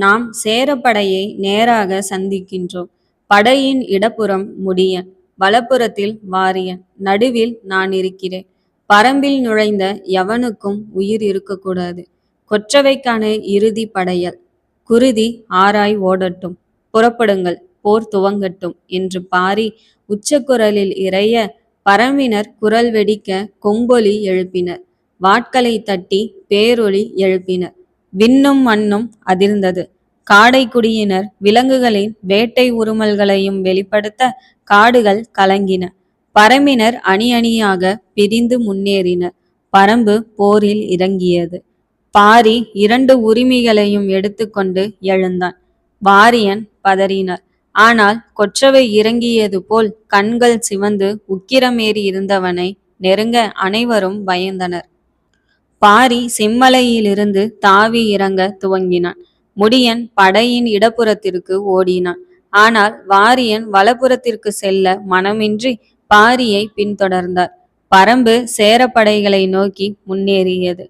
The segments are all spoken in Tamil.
நாம் சேரப்படையை நேராக சந்திக்கின்றோம். படையின் இடப்புறம் முடியன் வலப்புறத்தில் வாரியன் நடுவில் நான் இருக்கிறேன். பரம்பில் நுழைந்த எவனுக்கும் உயிர் இருக்கக்கூடாது. கொற்றவைக்கான இறுதி படையல். குருதி ஆராய் ஓடட்டும். புறப்படுங்கள் போர் துவங்கட்டும் என்று பாரி உச்சக்குரலில் இறைய பரம்பினர் குரல் வெடிக்க கொம்பொலி எழுப்பினர். வாட்களை தட்டி பேரொளி எழுப்பினர். விண்ணும் மண்ணும் அதிர்ந்தது. காடைக்குடியினர் விலங்குகளின் வேட்டை உருமல்களையும் வெளிப்படுத்த காடுகள் கலங்கின. பரம்பினர் அணி அணியாக பிரிந்து முன்னேறினர். பரம்பு போரில் இறங்கியது. பாரி இரண்டு உரிமைகளையும் எடுத்துக்கொண்டு எழுந்தான். வாரியன் பதறினார். ஆனால் கொற்றவை இறங்கியது போல் கண்கள் சிவந்து உக்கிரமேறி இருந்தவனை நெருங்க அனைவரும் பயந்தனர். பாரி செம்மலையிலிருந்து தாவி இறங்க துவங்கினான். முடியன் படையின் இடப்புறத்திற்கு ஓடினான். ஆனால் வாரியன் வலப்புறத்திற்கு செல்ல மனமின்றி பாரியை பின்தொடர்ந்தார். பரம்பு சேரப்படைகளை நோக்கி முன்னேறியது.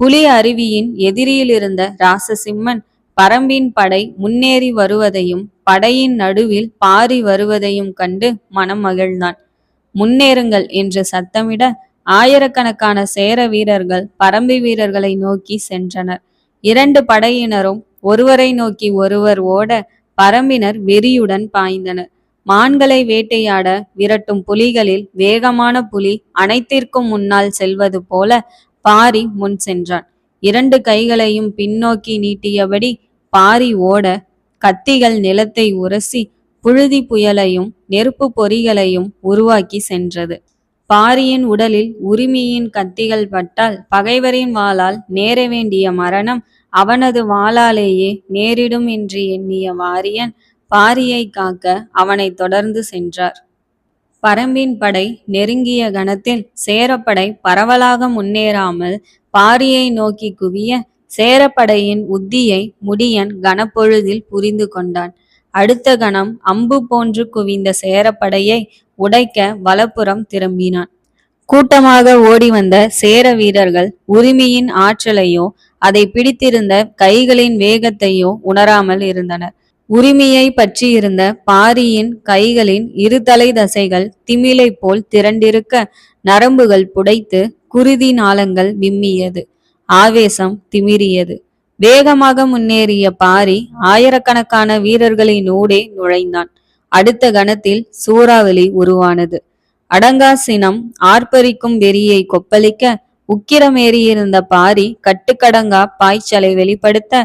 புலி அருவியின் எதிரியிலிருந்த ராசசிம்மன் பரம்பின் படை முன்னேறி வருவதையும் படையின் நடுவில் பாரி வருவதையும் கண்டு மனம் மகிழ்ந்தான். முன்னேறுங்கள் என்று சத்தமிட ஆயிரக்கணக்கான சேர வீரர்கள் பரம்பி வீரர்களை நோக்கி சென்றனர். இரண்டு படையினரும் ஒருவரை நோக்கி ஒருவர் ஓட பரம்பினர் வெறியுடன் பாய்ந்தனர். மான்களை வேட்டையாட விரட்டும் புலிகளில் வேகமான புலி அனைத்திற்கும் முன்னால் செல்வது போல பாரி முன் சென்றான். இரண்டு கைகளையும் பின்னோக்கி நீட்டியபடி பாரி ஓட கத்திகள் நிலத்தை உரசி புழுதி புயலையும் நெருப்பு பொறிகளையும் உருவாக்கி சென்றது. பாரியின் உடலில் உரிமையின் கத்திகள் பட்டால் பகைவரின் வாளால் நேர வேண்டிய மரணம் அவனது வாளாலேயே நேரிடும் என்று எண்ணிய வாரியன் பாரியை காக்க அவனை தொடர்ந்து சென்றார். பரம்பின் படை நெருங்கிய கணத்தில் சேரப்படை பரவலாக முன்னேறாமல் பாரியை நோக்கி குவிய சேரப்படையின் உத்தியை முடியன் கனப்பொழுதில் புரிந்து கொண்டான். அடுத்த கணம் அம்பு போன்று குவிந்த சேரப்படையை உடைக்க வலப்புறம் திரும்பினான். கூட்டமாக ஓடி வந்த சேர வீரர்கள் உரிமையின் ஆற்றலையோ அதை பிடித்திருந்த கைகளின் வேகத்தையோ உணராமல் இருந்தனர். உரிமையை பற்றியிருந்த பாரியின் கைகளின் இருதலை தசைகள் திமிலை போல் திரண்டிருக்க நரம்புகள் புடைத்து குருதி நாளங்கள் விம்மியது. ஆவேசம் திமிரியது வேகமாக முன்னேறிய பாரி ஆயிரக்கணக்கான வீரர்களின் ஊடே நுழைந்தான். அடுத்த கணத்தில் சூறாவளி உருவானது. அடங்கா சினம் ஆர்ப்பரிக்கும் வெறியை கொப்பளிக்க உக்கிரமேறியிருந்த பாரி கட்டுக்கடங்கா பாய்ச்சலை வெளிப்படுத்த